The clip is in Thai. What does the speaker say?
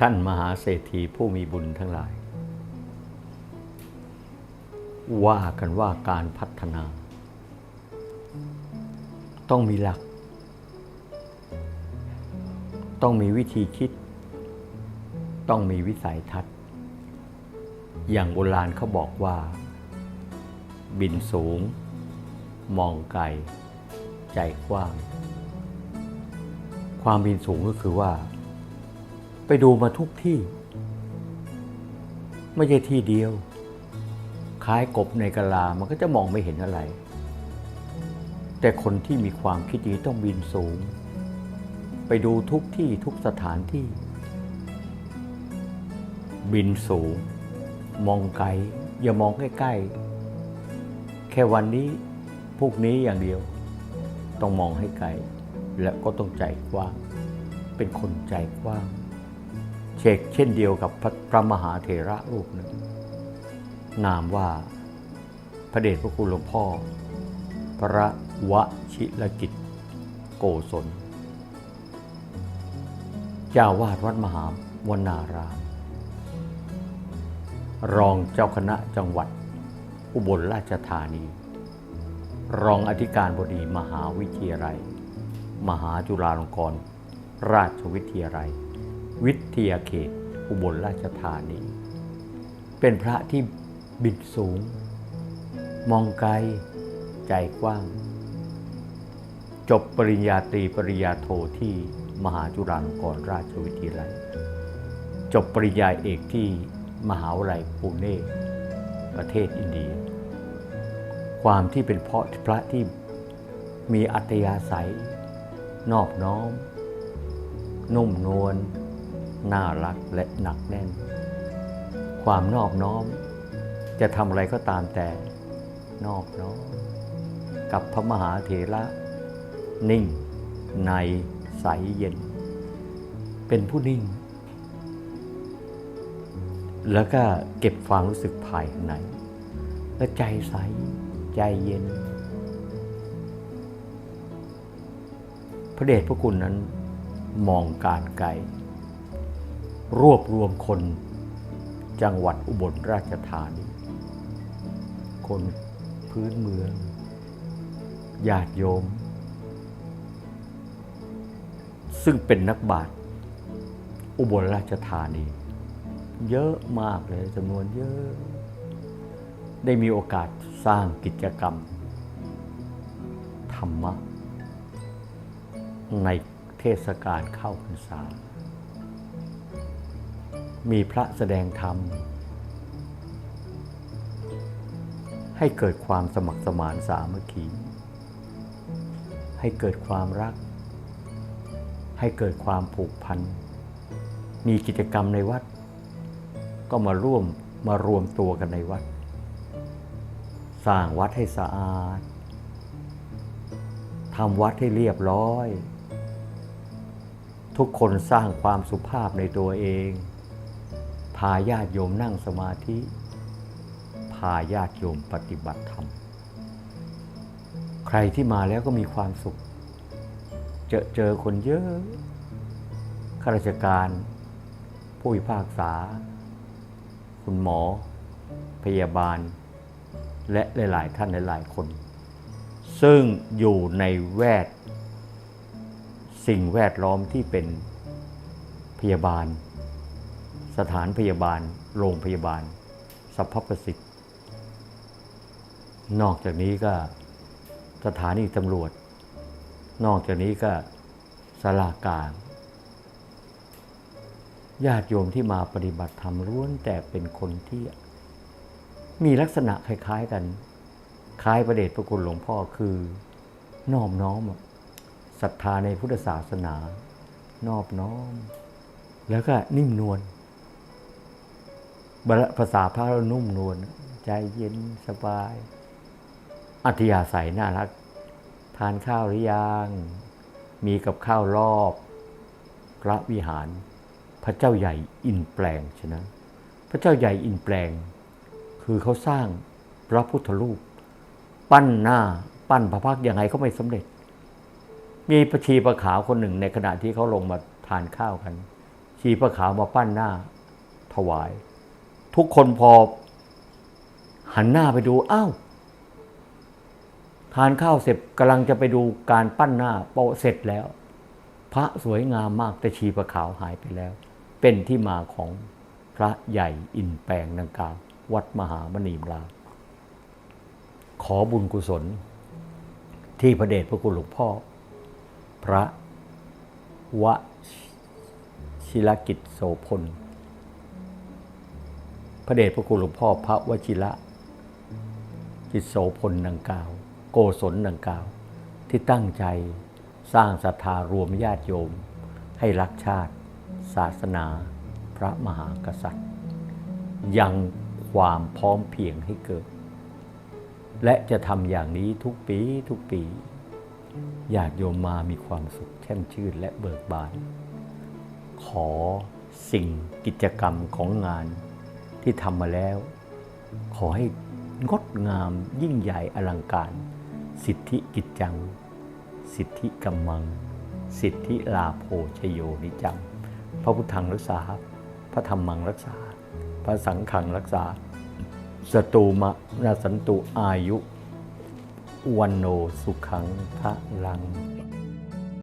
ท่านมหาเศรษฐีผู้มีบุญทั้งหลาย ว่ากันว่าการพัฒนา ต้องมีหลัก ต้องมีวิธีคิด ต้องมีวิสัยทัศน์ อย่างโบราณเขาบอกว่า บินสูง มองไกล ใจกว้าง ความบินสูงก็คือว่า ไปดูมาทุกที่ ไม่ใช่ที่เดียว คล้ายกบในกะลา มันก็จะมองไม่เห็นอะไร แต่คนที่มีความคิดดีต้องบินสูง ไปดูทุกที่ทุกสถานที่ บินสูง มองไกล อย่ามองใกล้ๆ แค่วันนี้พวกนี้อย่างเดียว ต้องมองให้ไกล และก็ต้องใจกว้าง เป็นคนใจกว้าง เชกเช่นเดียวกับพระพระมหาเถระรูปหนึ่ง นามว่าพระเดชพระคุณหลวงพ่อ พระวชิรกิจโกศล เจ้าวาดวัดมหาวนาราม รองเจ้าคณะจังหวัด อุบลราชธานี รองอธิการบดีมหาวิทยาลัย มหาจุฬาลงกรณราชวิทยาลัย วิทยาเขต อุบลราชธานี เป็นพระที่บิดสูง มองไกล ใจกว้าง จบปริญญาตรีปริญญาโทที่มหาจุฬาลงกรณราชวิทยาลัย จบปริญญาเอกที่มหาวิทยาลัยปูเน่ประเทศอินเดีย ความที่เป็นเพราะพระที่มีอัตยาศัย นอบน้อม นุ่มนวล น่ารักและหนักแน่น ความนอบน้อม จะทำอะไรก็ตามแต่นอบน้อม กับพระมหาเถระ นิ่ง ในใสเย็น เป็นผู้นิ่ง แล้วก็เก็บความรู้สึกภายในและใจใส ใจเย็น พระเดชพระคุณนั้นมองการไกล รวบรวมคนจังหวัดอุบลราชธานี คนพื้นเมืองญาติโยม ซึ่งเป็นนักบาตรอุบลราชธานี เยอะมากเลยจำนวนเยอะ ได้มีโอกาสสร้างกิจกรรม ธรรมะ ในเทศกาลเข้าพรรษา มีพระแสดงธรรม ให้เกิดความสมัครสมานสามัคคี ให้เกิดความรัก ให้เกิดความผูกพัน มีกิจกรรมในวัด ก็มาร่วมมารวมตัวกันในวัด สร้างวัดให้สะอาดทำวัดให้เรียบร้อย ทุกคนสร้างความสุภาพในตัวเอง พาญาติโยมนั่งสมาธิ พาญาติโยมปฏิบัติธรรม ใครที่มาแล้วก็มีความสุข เจอเจอคนเยอะ ข้าราชการ ผู้พิพากษา คุณหมอ พยาบาล และหลาย ๆ ท่านหลาย ๆ คน ซึ่งอยู่ในแวด สิ่งแวดล้อมที่เป็นพยาบาล สถานพยาบาล โรงพยาบาลสัพพประสิทธิ์นอกจากนี้ก็สถานีตำรวจ นอกจากนี้ก็สลากลางญาติโยมที่มาปฏิบัติธรรมล้วนแต่เป็นคนที่ มีลักษณะคล้าย ๆกัน คล้ายประเดชพระคุณหลวงพ่อคือนอบน้อมศรัทธาในพุทธศาสนา นอบน้อม แล้วก็นิ่มนวล ภาษาพระเรานุ่มนวลใจเย็นสบาย อัธยาศัยน่ารัก ทานข้าวหรือยัง มีกับข้าวรอบ พระวิหาร พระเจ้าใหญ่อินแปลงฉะนั้นพระเจ้าใหญ่อินแปลง คือเขาสร้างพระพุทธรูป ปั้นหน้าปั้นพระพักตร์ยังไงก็ไม่สำเร็จ มีประชีประขาวคนหนึ่งในขณะที่เขาลงมาทานข้าวกัน ชีพระขาวมาปั้นหน้าถวาย ทุกคนพอ หันหน้าไปดูอ้าวทานข้าวเสร็จกำลังจะไปดูการปั้นหน้าโปะเสร็จแล้ว พระสวยงามมากแต่ชีพระขาวหายไปแล้ว เป็นที่มาของพระใหญ่อินแปลงดังกล่าววัดมหามณีมลาขอบุญกุศล ที่พระเดชพระคุณหลวงพ่อ พระวชิรกิจโสพล พระเดชพระคุณหลวงพ่อพระวชิระกิจโสพลดังกล่าว โกศลดังกล่าว ที่ตั้งใจสร้างศรัทธารวมญาติโยม ให้รักชาติ ศาสนา พระมหากษัตริย์ ยังความพร้อมเพียงให้เกิด และจะทำอย่างนี้ทุกปีทุกปีญาติโยมมามีความสุขแช่มชื่นและเบิกบาน ขอสิ่งกิจกรรมของงาน ที่ทำมาแล้ว ขอให้งดงามยิ่งใหญ่อลังการ สิทธิกิจจัง สิทธิกัมมัง สิทธิลาโภชโยนิจัง พระพุทธังรักษา พระธรรมังรักษา พระสังฆังรักษา สตูมะนาสันตุอายุ วันโนสุขังพระลัง